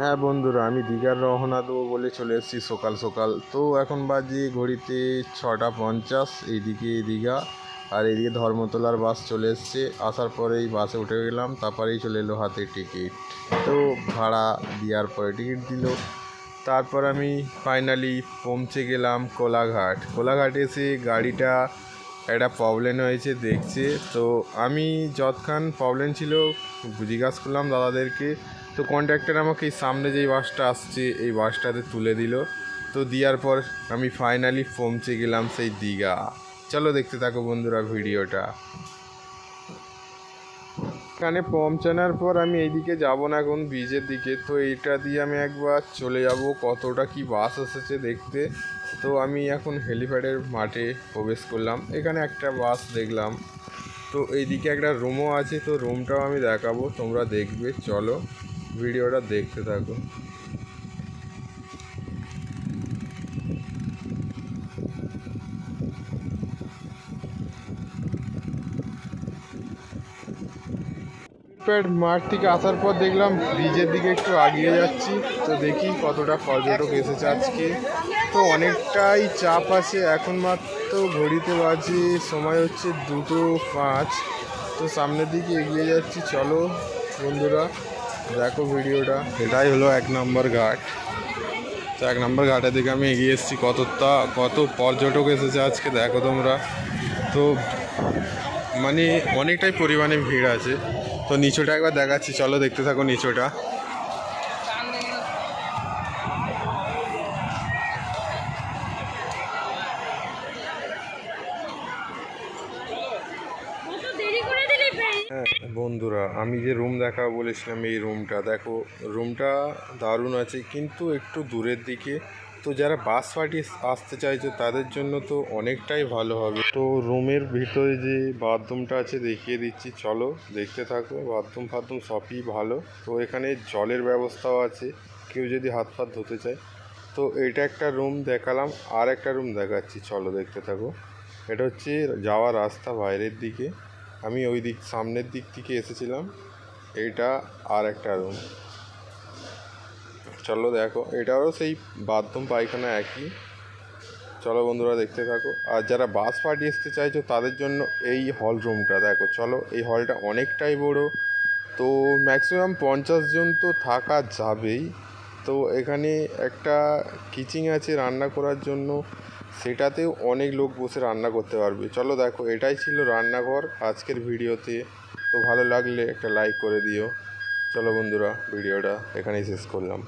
হ্যাঁ বন্ধুরা, আমি দীঘার রওনা দেবো বলে চলে এসেছি সকাল সকাল। তো এখন বাজে ঘড়িতে ছটা পঞ্চাশ, এইদিকে দীঘা, আর এদিকে ধর্মতলার বাস চলে এসছে। আসার পরেই বাসে উঠে গেলাম, তারপরেই চলে এলো হাতে টিকিট। তো ভাড়া দেওয়ার পরে টিকিট দিল। তারপর আমি ফাইনালি পৌঁছে গেলাম কোলাঘাট। কোলাঘাটে এসে গাড়িটা একটা প্রবলেম হয়েছে দেখছে। তো আমি যতক্ষণ প্রবলেম ছিল জিজ্ঞাসা করলাম দাদাদেরকে তো কন্ট্রাক্টর আমাকে এই সামনে যেই বাসটা আসছে, এই বাসটাতে তুলে দিল। তো দেওয়ার পর আমি ফাইনালি পৌঁছে গেলাম সেই দীঘা। চলো দেখতে থাকো বন্ধুরা ভিডিওটা। এখানে পৌঁছানোর পর আমি এইদিকে যাব না এখন ব্রিজের দিকে। তো এইটা দিয়ে আমি একবার চলে যাব, কতটা কি বাস এসেছে দেখতে। তো আমি এখন হেলিপ্যাডের মাঠে প্রবেশ করলাম। এখানে একটা বাস দেখলাম। তো এইদিকে একটা রুমও আছে, তো রুমটাও আমি দেখাবো, তোমরা দেখবে, চলো। ভিডিওটা দেখতে থাকো। মাঠ থেকে আসার পর দেখলাম ব্রিজের দিকে একটু আগিয়ে যাচ্ছি। তো দেখি কতটা পর্যটক এসেছে আজকে। তো অনেকটাই চাপ আছে, এখন মাত্র ঘড়িতে বাজে, সময় হচ্ছে দুটো পাঁচ। তো সামনের দিকে এগিয়ে যাচ্ছি, চলো বন্ধুরা। দেখো ভিডিওটা। এটাই হলো এক নম্বর ঘাট। তো এক নম্বর ঘাটের দিকে আমি এগিয়ে এসেছি। কতটা, কত পর্যটক এসেছে আজকে, দেখো তোমরা। তো মানে অনেকটাই পরিমাণে ভিড় আছে। তো নিচুটা একবার দেখাচ্ছি। চলো দেখতে থাকো নিচুটা কত দেরি করে দিলি ভাই হ্যাঁ বন্ধুরা, আমি যে রুম দেখা বলেছিলাম, এই রুমটা দেখো রুমটা দারুণ আছে, কিন্তু একটু দূরের দিকে। তো যারা বাস পার্টি আসতে চাইছে, তাদের জন্য তো অনেকটাই ভালো হবে। তো রুমের ভিতরে যে বাথরুমটা আছে, দেখিয়ে দিচ্ছি, চলো, দেখতে থাকো, বাথরুম ফাথরুম সবই ভালো। তো এখানে জলের ব্যবস্থাও আছে, কেউ যদি হাত ফাত ধুতে চায়। তো এটা একটা রুম দেখালাম আর একটা রুম দেখাচ্ছি, চলো, দেখতে থাকো। এটা হচ্ছে যাওয়ার রাস্তা বাইরের দিকে। আমি ওই দিক, সামনের দিক থেকে এসেছিলাম। এটা আর একটা রুম চলো দেখো, এটাও সেই বাথরুম পায়খানা একই। চলো বন্ধুরা, দেখতে থাকো। আর যারা বাস পার্টি আসতে চাইছো, তাদের জন্য এই হল রুমটা দেখো। চলো, এই হলটা অনেকটাই বড়। তো ম্যাক্সিমাম পঞ্চাশ জন তো থাকা যাবেই। তো এখানে একটা কিচিং আছে রান্না করার জন্য। সেটাতেও অনেক লোক বসে রান্না করতে পারবে। চলো দেখো, এটাই ছিল রান্নাঘর আজকের ভিডিওতে। তো ভালো লাগলে একটা লাইক করে দিও। চলো বন্ধুরা, ভিডিওটা এখানেই শেষ করলাম।